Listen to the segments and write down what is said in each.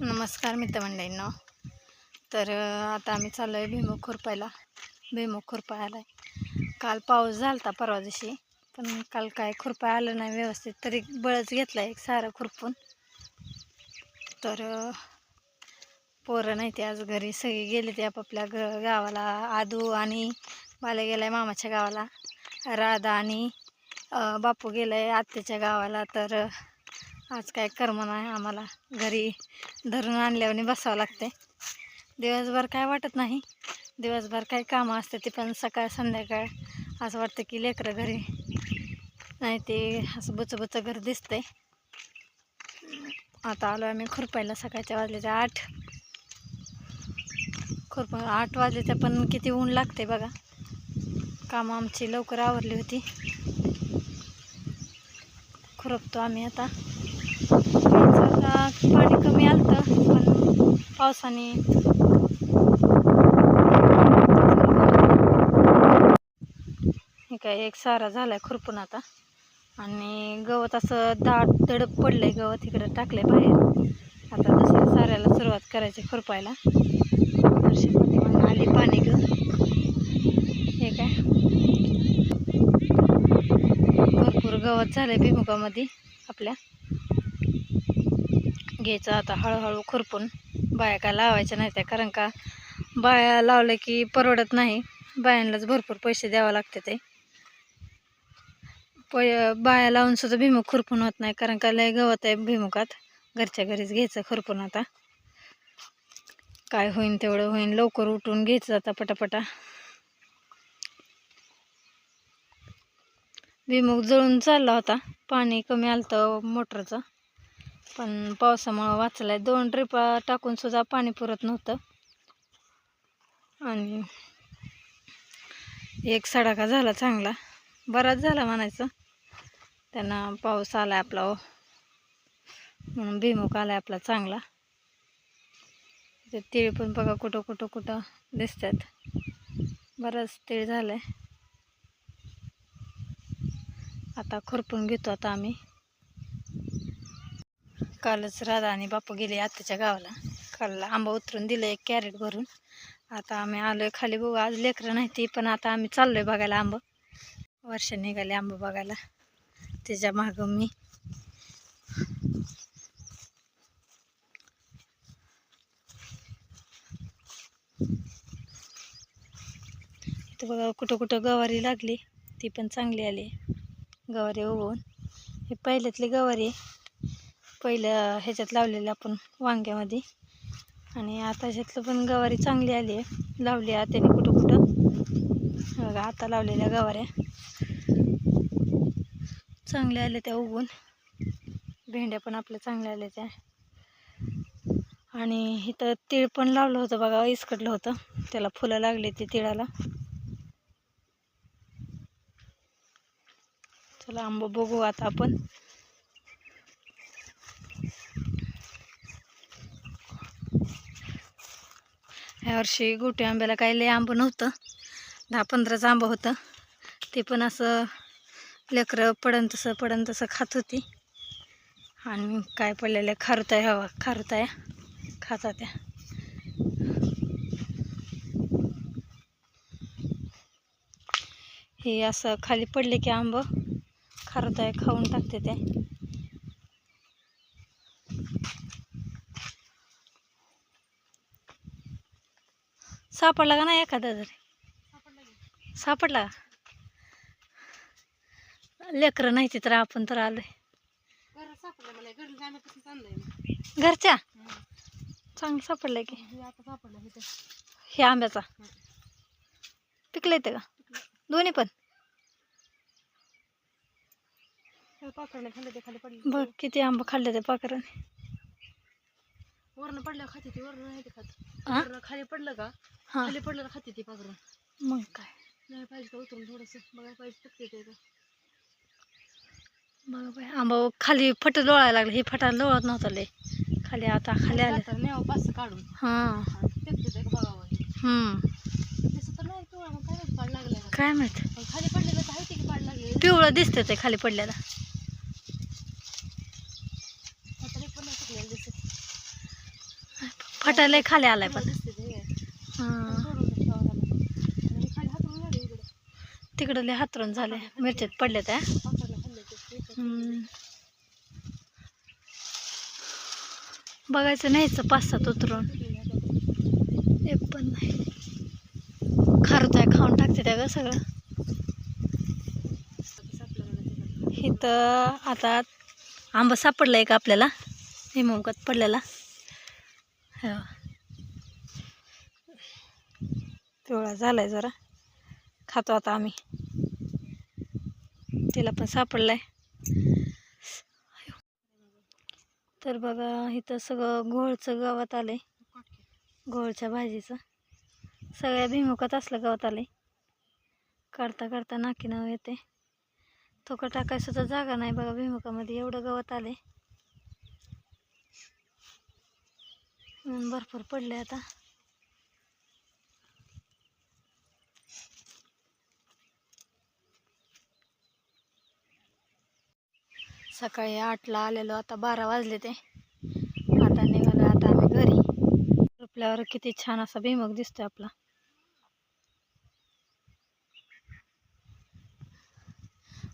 नमस्कार मित्रमंडळींना. तर आता आम्ही चाललो आहे भीमुख खुरपायला. भीमुख खुरपायला. आहे काल पाऊस झाला होता परवा दिवशी पण काल काय खुरपाय आलं नाही व्यवस्थित तरी बळच घेतला एक सारं खुरपून. तर पोरं नाही ते आज घरी सगळी गेले ते आपापल्या ग गावाला. आदू आणि बाला गेला आहे मामाच्या गावाला. राधा आणि बापू गेला आहे आत्याच्या गावाला. तर आज काय कर्म नाही आम्हाला. घरी धरून आणल्यावर बसावं लागते दिवसभर काय वाटत नाही. दिवसभर काय कामं असते ते पण सकाळ संध्याकाळ असं वाटतं की लेकरं घरी नाही ते असं बुचबुचं घर दिसतंय. आता आलो आम्ही खुरपायला सकाळच्या वाजल्याच्या आठ. खुरप आठ वाजल्याच्या पण किती ऊन लागते बघा. कामं आमची लवकर आवरली होती. खुरपतो आम्ही आता. आता पाणी कमी आलतं पण पावसाने हे काय एक सारा झालाय खुरपून आता. आणि गवत असं दाट दडप पडलंय गवत इकडं टाकलंय बाहेर. आता दुसऱ्या साऱ्याला सुरुवात करायची खुरपायला. वर्षी आली पाणी ग. हे काय? भरपूर गवत झालंय भिमुगामध्ये आपल्या. घ्यायचं आता हळूहळू खुरपून. बाया काय लावायच्या नाही त्या कारण का बाया लावलं की परवडत नाही. बायांनाच भरपूर पैसे द्यावं लागते ते. प बाया लावून सुद्धा भिमुख खुरपून होत नाही कारण का लय गवत आहे भिमुखात घरच्या घरीच घ्यायचं खुरपून आता. काय होईन तेवढं होईन लवकर उठून घ्यायचं आता पटापटा. भिमुख जळून चालला होता पाणी कमी आलतं मोटरचं. पण पावसामुळं वाचलाय. दोन ड्रिपा टाकून सुद्धा पाणी पुरत नव्हतं. आणि एक सडाका झाला चांगला. बराच झाला म्हणायचं. त्यांना पाऊस आला आपला ओ. म्हणून भिमुख आला आपला चांगला. ते पण बघा कुठं कुठं कुठं दिसतात. बरंच तीळ आहे आता खुरपून घेतो आता आम्ही. कालच राधा आणि बापू गेले आत्याच्या गावाला. काल आंबा उतरून दिलं एक कॅरेट भरून. आता आम्ही आलोय खाली बघू. आज लेकरं नाही ती पण आता आम्ही चाललोय बघायला आंब. वर्ष निघाले आंबा बघायला. त्याच्या मागं मी. इथं बघा कुठं कुठं गवारी लागली. ती पण चांगली आली. गवारी उगवून. हे पहिल्यातली गवारी आहे. पहिल्या ह्याच्यात लावलेलं आपण वांग्यामध्ये. आणि आता ह्याच्यातलं पण गवारी चांगली आली आहे. लावली आहे त्याने कुठं कुठं. बघा आता लावलेल्या गवाऱ्या. चांगल्या आल्या त्या उगवून. भेंड्या पण आपल्या चांगल्या आल्या त्या. आणि इथं तीळ पण लावलं होतं बघा इसकडलं होतं. त्याला फुलं लागली ती तिळाला. चला आंबा बघू आता आपण. यावर्षी गोटी आंब्याला काही लय आंबं नव्हतं. दहा पंधराचं आंबं होतं. ते पण असं लेकरं पडन तसं पडन तसं खात होती. आणि काय पडलेले खारुताय हवा खारुताया खाता त्या हे असं खाली पडले की आंब खारुताय खाऊन टाकते ते. सापडला का नाही एखादा जरी सापडला का? लेकरं नाही तर आपण तर आलोय. घरच्या? चांगलं सापडलंय की. हे आंब्याचा. पिकले ते का? दोन्ही पण? बघ किती आंबा खाल्ले ते पाखराने. वरण पडलं खाते ती वरण नाही ते खात हा? खाली पडलं का? हा. खाली पडलं का खाते ती पाकडून मग काय? नाही पाहिजे का उतरून थोडस? बघायला पाहिजे टकते ते का? बघा बाई आंबा खाली फट लोळायला लागले. हे फटा लोळत नव्हतं लय. खाली आता खाली आले. तर नेवा पाच काढून. हां. टकते ते का बघावं. हम्म. दिसत तर नाही तो मग काय पाड लागलाय का? काय माहीत? पण खाली पडलेलं तर आहे ते की पाड लागले पिवळं दिसतं ते खाली पडलेलं आता पण नाही सुकलेलं दिसत फाटायला खाली आलाय पण दिसते ते सोडून दे ठेवावं लागेल. आणि खाली हातरून झाले इकडं. तिकडं लय हातरून झाले मिरच्यात पडल्या त्या. बघायचं न्यायचं पाच सात उतरून. एक पण नाही खारुताय खाऊन टाकते त्या ग सगळं. इथं आता आंबा सापडलाय का आपल्याला हिमवकात पडलेला हो. पिवळा झालाय जरा. खातो आता आम्ही. तिला पण सापडलाय. तर बघा इथं सगळं घोळचं गावात आलंय. घोळच्या भाजीचं. सगळ्या भिमुखात असलं गावात आलंय. काढता काढता नाकी नाव येते थोकं टाकायसुद्धा जागा नाही बघा भिमुखामध्ये एवढं गवत आले ऊन भरपूर पडले आता. सकाळी आठला आलेलो आता बारा वाजले ते. आता निघालो आता आम्ही घरी. झोपल्यावर किती छान असा भीमक दिसतोय आपला.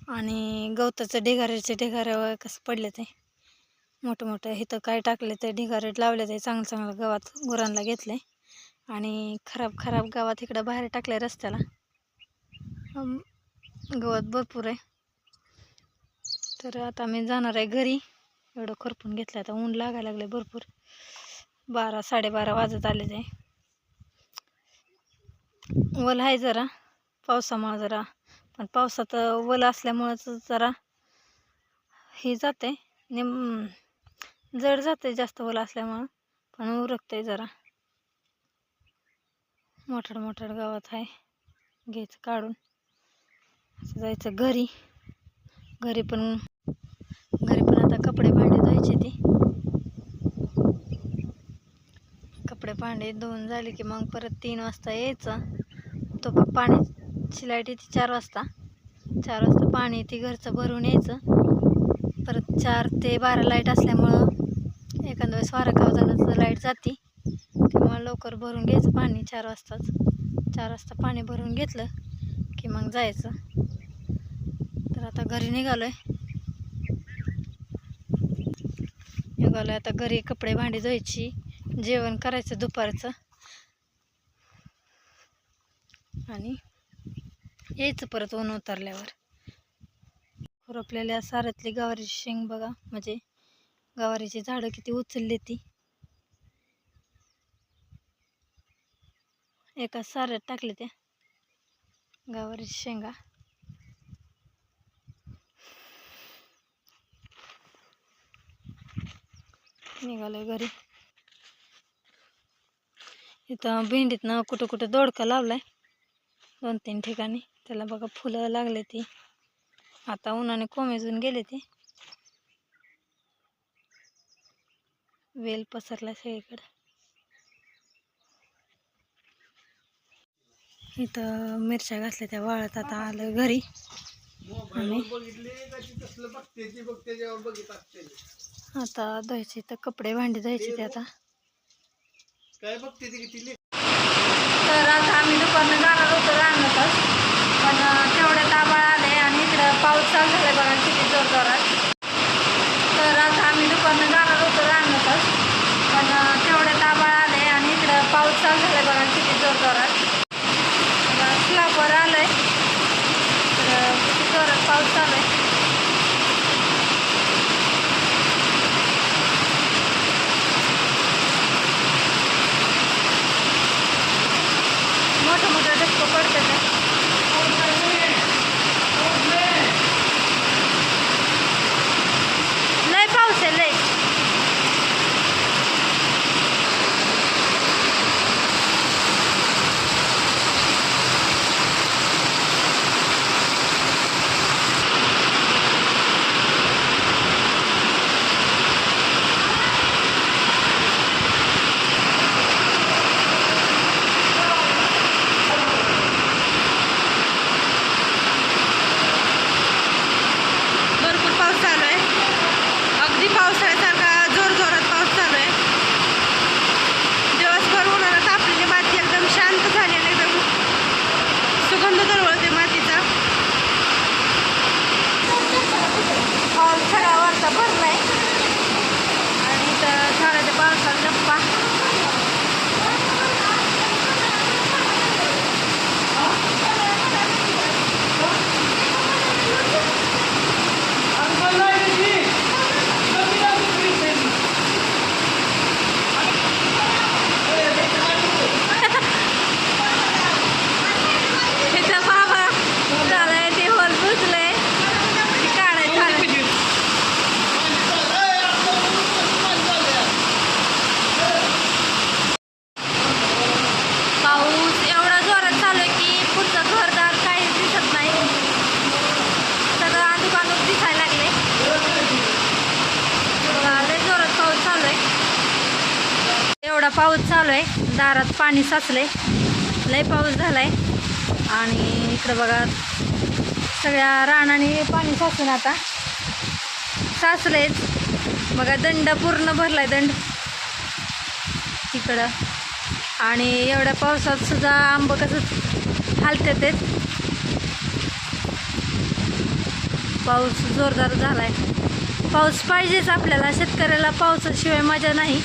आणि गवताचं ढिगाऱ्याचे ढिगाऱ्यावर कसं पडले ते. मोठं मोठं इथं काय टाकले ते ढिगारेट लावले ते चांगलं चांगलं गवात गुरांना घेतले आणि खराब खराब गावात इकडं बाहेर टाकले रस्त्याला. गवत भरपूर आहे. तर आता मी जाणार आहे घरी. एवढं खरपून घेतलं आता ऊन लागायला लागले भरपूर. बारा साडेबारा वाजत आले ते वल आहे जरा पावसामुळं जरा. पण पावसात वल असल्यामुळंच जरा हे जाते निम जड जाते जास्त वल असल्यामुळं पण उरकते जरा. मोठाड मोठाड गावात आहे घ्यायचं काढून. असं जायचं घरी. घरी पण घरी पण आता कपडे भांडे धुवायचे ते. कपडे भांडे धुवून झाले की मग परत तीन वाजता यायचं. तो पण पाण्याची लाइट येते चार वाजता. चार वाजता पाणी येते घरचं भरून यायचं. परत चार ते बारा लाइट असल्यामुळं एखाद्या वेळेस वारा तर लाइट जाते त्यामुळं लवकर भरून घ्यायचं पाणी चार वाजताच. चार वाजता पाणी भरून घेतलं की मग जायचं. तर आता घरी निघालोय. निघालोय आता घरी कपडे भांडी धुवायची जेवण करायचं दुपारचं. आणि यायचं परत ऊन उतरल्यावर. खुरपलेल्या सारातली गवारीची शेंग बघा म्हणजे गवारीची झाडं किती उचलली ती. एका साऱ्यात टाकले त्या गवारीची शेंगा. निघालोय घरी. इथं भेंडीतनं कुठं कुठं दोडका लावलाय. दोन तीन ठिकाणी. त्याला बघा फुलं लागले ती. आता उन्हाने कोमेजून गेले ते. वेल पसरला सगळीकडं. इथं मिरच्या घातल्या त्या वाळत आता आलं घरी. आणि आता धुवायचे तर कपडे भांडी धुवायचे ते आता. काय बघते तर आता आम्ही दुपारनं जाणार होतो रांगतच पण तेवढ्या ताबाळ आले आणि इकडं पाऊस चालू झाला बघा किती जोर तर आता आम्ही दुपारनं जाणार पण तेवढं तेवढ्यात आलं आले आणि इकडं पाऊस चालू झाला बघा किती जोर जोरात आलं आलंय. तर किती जोरात पाऊस चालू आहे. पाऊस चालू आहे. दारात पाणी साचलं आहे लय पाऊस झाला आहे आणि इकडं बघा सगळ्या रानाने पाणी साचून आता. साचलेच बघा दंड पूर्ण भरला आहे दंड. इकडं. आणि एवढ्या पावसात सुद्धा आंब कसं हालतात आहेत पाऊस जोरदार झाला आहे पाऊस पाहिजेच आपल्याला. शेतकऱ्याला पावसाशिवाय मजा नाही.